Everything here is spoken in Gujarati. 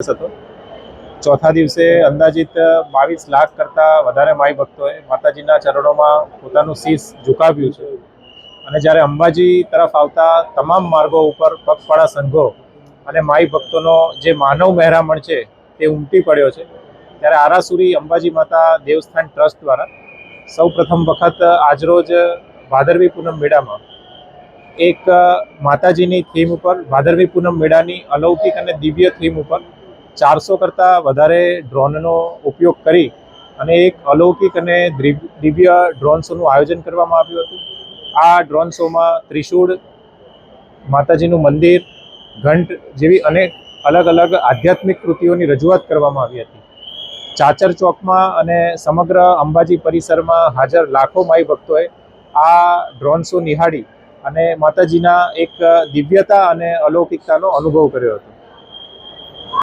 હતો. ચોથા દિવસે અંદાજિત બાવીસ લાખ કરતાં વધારે માઈ ભક્તોએ માતાજીના ચરણોમાં પોતાનું શીશ ઝુકાવ્યું છે. અને જ્યારે અંબાજી તરફ આવતા તમામ માર્ગો ઉપર પગપાળા સંઘો અને માઈ ભક્તોનો જે માનવ મહેરામણ છે તે ઉમટી પડ્યો છે. ત્યારે આરાસુરી અંબાજી માતા દેવસ્થાન ટ્રસ્ટ દ્વારા સૌ પ્રથમ વખત આજરોજ ભાદરવી પૂનમ મેળામાં એક માતાજીની થીમ ઉપર, ભાદરવી પૂનમ મેળાની અલૌકિક અને દિવ્ય થીમ ઉપર ચારસો કરતાં વધારે ડ્રોનનો ઉપયોગ કરી અને એક અલૌકિક અને દિવ્ય ડ્રોન શોનું આયોજન કરવામાં આવ્યું હતું. આ ડ્રોન શોમાં ત્રિશૂળ માતાજીનું મંદિર, ઘંટ જેવી અનેક અલગ અલગ આધ્યાત્મિક કૃતિઓની રજૂઆત કરવામાં આવી હતી. ચાચર ચોકમાં અને સમગ્ર અંબાજી પરિસરમાં હાજર લાખો માઈ ભક્તોએ આ ડ્રોન શો નિહાળી અને માતાજીના એક દિવ્યતા અને અલૌકિકતાનો અનુભવ કર્યો હતો.